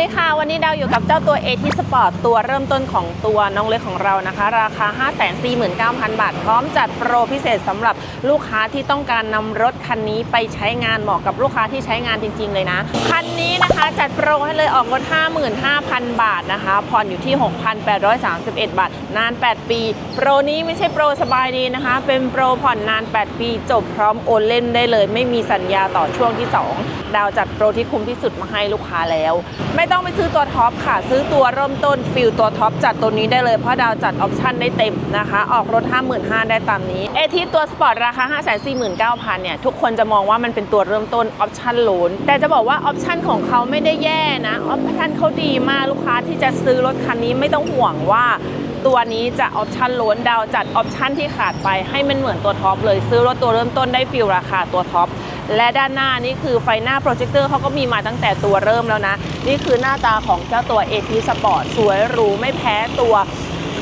ดีค่ะ วันนี้ดาวอยู่กับเจ้าตัว AT Sport ตัวเริ่มต้นของตัวน้องเล็กของเรานะคะ ราคา 549,000 บาท พร้อมจัดโปรพิเศษสำหรับลูกค้าที่ต้องการนำรถคันนี้ไปใช้งานเหมาะกับลูกค้าที่ใช้งานจริง ๆ เลยนะ คันนี้นะคะจัดโปรให้เลยออกรถ 55,000 บาทนะคะ ผ่อนอยู่ที่ 6,831 บาท นาน 8 ปี โปรนี้ไม่ใช่โปรสบายดีนะคะ เป็นโปรผ่อนนาน 8 ปี จบพร้อมโอนเล่นได้เลย ไม่มีสัญญาต่อช่วงที่ 2ดาวจัดโปรที่คุ้มที่สุดมาให้ลูกค้าแล้ว ไม่ต้องไปซื้อตัวท็อปค่ะ ซื้อตัวเริ่มต้นฟิลตัวท็อปจัดตัวนี้ได้เลยเพราะดาวจัดออปชั่นได้เต็มนะคะ ออกรถ 55,000 ได้ตามนี้เอทีตัวสปอร์ตราคา 549,000 เนี่ย ทุกคนจะมองว่ามันเป็นตัวเริ่มต้นออปชั่นโลนแต่จะบอกว่าออปชั่นของเขาไม่ได้แย่นะออปชั่นเขาดีมากลูกค้าที่จะซื้อรถคันนี้ไม่ต้องห่วงว่า ตัวนี้จะออปชันล้วนดาวจัดออปชันที่ขาดไปให้มันเหมือนตัวท็อปเลยซื้อรถตัวเริ่มต้นได้ฟิลราคาตัวท็อปและด้านหน้านี่คือไฟหน้าโปรเจคเตอร์เขาก็มีมาตั้งแต่ตัวเริ่มแล้วนะ นี่คือหน้าตาของเจ้าตัว AT Sport สวยหรูไม่แพ้ตัว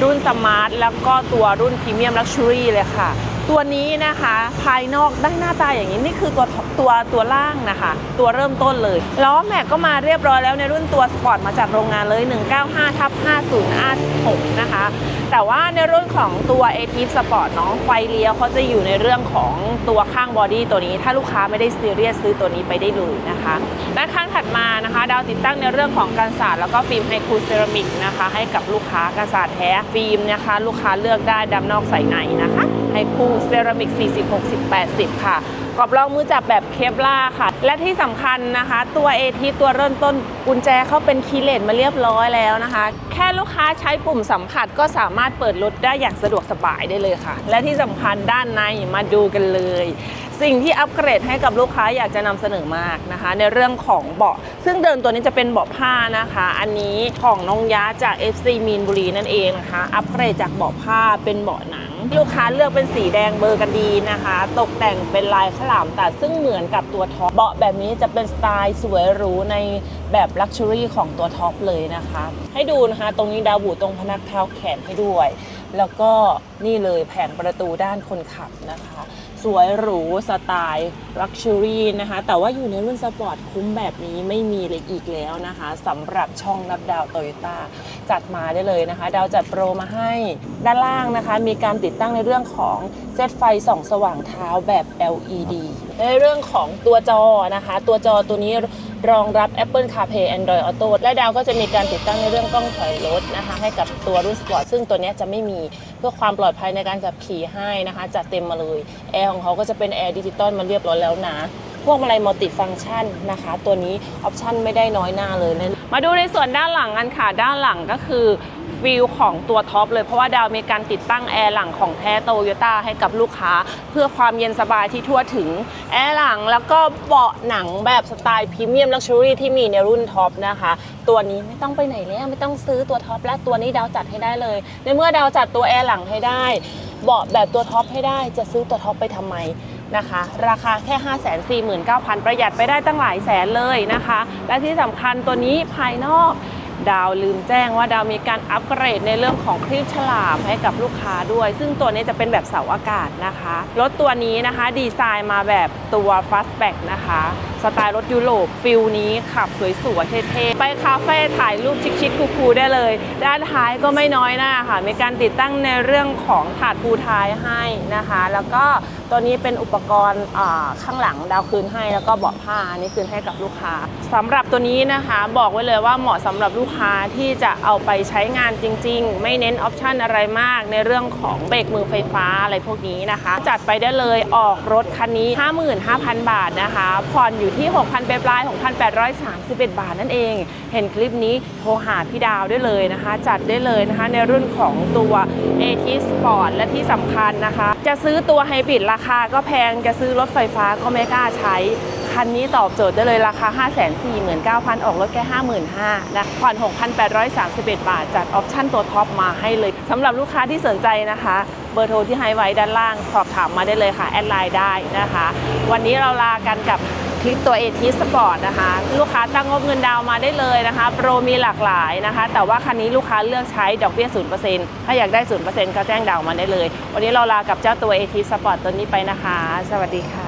รุ่นสมาร์ทแล้วก็ตัวรุ่นพรีเมียมลักชัวรี่เลยค่ะ ตัวนี้นะคะภายนอกได้หน้าตาอย่างนี้นี่คือตัวตัวตัวล่างนะคะ ตัวเริ่มต้นเลยล้อแม็กก็มาเรียบร้อยแล้วในรุ่นตัวสปอร์ตมาจากโรงงานเลย 195ทับ50 R6 นะคะ แต่ว่าในรุ่นของตัว a t สปอร์ตเนาะไฟเลี้ยวเขาจะอยู่ในเรื่องของตัวข้างบอดี้ตัวนี้ ถ้าลูกค้าไม่ได้ซีเรียสซื้อตัวนี้ไปได้เลยนะคะด้านข้างถัดมานะคะ ดาวติดตั้งในเรื่องของการสาดแล้วก็ฟิล์มไฮคูเซรามิกนะคะ ให้กับลูกค้าการสาดแท้ฟิล์มนะคะ ลูกค้าเลือกได้ดำนอกใสในนะคะ ไฮคูเซรามิก 40 60 80 ค่ะกรอบรองมือจับแบบเคปล่าค่ะ และที่สำคัญนะคะ ตัว a t ตัวเริ่มต้นกุญแจเขาเป็นคีย์เลสมาเรียบร้อยแล้วนะคะ แค่ลูกค้าใช้ปุ่มสัมผัสก็สามารถเปิดรถได้อย่างสะดวกสบายได้เลยค่ะ และที่สำคัญด้านในมาดูกันเลย สิ่งที่อัปเกรดให้กับลูกค้าอยากจะนำเสนอมากนะคะ ในเรื่องของเบาะ ซึ่งเดิมตัวนี้จะเป็นเบาะผ้านะคะ อันนี้ของน้องยะจาก FC มีนบุรีนั่นเองนะคะ อัปเกรดจากเบาะผ้าเป็นเบาะหนัง ลูกค้าเลือกเป็นสีแดงเบอร์กันดีนะคะ ตกแต่งเป็นลายขลามตัดซึ่งเหมือนกับตัวท็อปเบาะแบบนี้จะเป็นสไตล์สวยหรูในแบบลักชัวรี่ของตัวท็อปเลยนะคะ ให้ดูนะคะ ตรงนี้ดาวบูตรงพนักเท้าแขนให้ด้วย แล้วก็นี่เลยแผงประตูด้านคนขับนะคะ สวยหรูสไตล์ลักชัวรี่นะคะ แต่ว่าอยู่ในรุ่นสปอร์ตคุ้มแบบนี้ไม่มีเลยอีกแล้วนะคะสำหรับช่องนับดาวโตโยต้าจัดมาได้เลยนะคะ ดาวจัดโปรมาให้ด้านล่างนะคะ มีการติดตั้งในเรื่องของเซตไฟส่องสว่างเท้าแบบ LED ในเรื่องของตัวจอนะคะ ตัวจอตัวนี้รองรับ Apple CarPlay Android Auto และดาวก็จะมีการติดตั้งในเรื่องกล้องถอยรถนะคะ ให้กับตัวรุ่นสปอร์ตซึ่งตัวนี้จะไม่มีเพื่อความปลอดภัยในการขับขี่ให้นะคะจัดเต็มมาเลยแอร์ของเขาก็จะเป็นแอร์ดิจิตอลมาเรียบร้อยแล้วนะพวกมาลัยมัลติฟังก์ชันนะคะ ตัวนี้ออปชันไม่ได้น้อยหน้าเลยนะมาดูในส่วนด้านหลังกันค่ะด้านหลังก็คือ ฟิลของตัวท็อปเลยเพราะว่าดาวมีการติดตั้งแอร์หลังของแท้โตโยต้าให้กับลูกค้า เพื่อความเย็นสบายที่ทั่วถึง แอร์หลังแล้วก็เบาะหนังแบบสไตล์พรีเมียมลักชัวรี่ที่มีในรุ่นท็อปนะคะ ตัวนี้ไม่ต้องไปไหนแล้วไม่ต้องซื้อตัวท็อปและตัวนี้ดาวจัดให้ได้เลย ในเมื่อดาวจัดตัวแอร์หลังให้ได้เบาะแบบตัวท็อปให้ได้จะซื้อตัวท็อปไปทำไมนะคะ ราคาแค่ 5 4 9 0 0 0 ประหยัดไปได้ตั้งหลายแสนเลยนะคะ และที่สำคัญตัวนี้ภายนอก ดาวลืมแจ้งว่าดาวมีการอัปเกรดในเรื่องของคลิปฉลามให้กับลูกค้าด้วย ซึ่งตัวนี้จะเป็นแบบเสาอากาศนะคะ รถตัวนี้นะคะ ดีไซน์มาแบบตัว Fastback นะคะ สไตล์รถยุโรปฟิลนี้ขับสวยๆเท่ๆ ไปคาเฟ่ถ่ายรูปชิคๆคูลๆได้เลย ด้านท้ายก็ไม่น้อยหน้าค่ะ มีการติดตั้งในเรื่องของถาดปูท้ายให้นะคะ แล้วก็ตัวนี้เป็นอุปกรณ์ข้างหลังดาวคืนให้แล้วก็เบาะผ้านี่คืนให้กับลูกค้าสำหรับตัวนี้นะคะ บอกไว้เลยว่าเหมาะสำหรับลูกค้าที่จะเอาไปใช้งานจริง ๆ ไม่เน้นออปชันอะไรมากในเรื่องของเบรกมือไฟฟ้าอะไรพวกนี้นะคะ จัดไปได้เลยออกรถคันนี้ 55,000 บาทนะคะ ผ่อนอยู่ที่ 6,000ปลาย 6,831 บาทนั่นเอง เห็นคลิปนี้โทรหาพี่ดาวได้เลยนะคะ จัดได้เลยนะคะในรุ่นของตัว AT Sport และที่สำคัญนะคะ จะซื้อตัวไฮบริดราคาก็แพงจะซื้อรถไฟฟ้าก็ไม่กล้าใช้ คันนี้ตอบโจทย์ได้เลยราคา 549,000 ออกรถแค่ 55,000นะผ่อน 6,831 บาท จัดออปชั่นตัวท็อปมาให้เลยสำหรับลูกค้าที่สนใจนะคะ เบอร์โทรที่ให้ไว้ด้านล่าง สอบถามมาได้เลยค่ะ แอดไลน์ได้นะคะ วันนี้เราลากันกับคลิปตัว AT Sport นะคะ ลูกค้าตั้งงบเงินดาวมาได้เลยนะคะ โปรมีหลากหลายนะคะ แต่ว่าคันนี้ลูกค้าเลือกใช้ดอกเบี้ย 0%ถ้าอยากได้ 0%ก็แจ้งดาวมาได้เลย วันนี้เราลากับเจ้าตัว AT Sport ตัวนี้ไปนะคะ สวัสดีค่ะ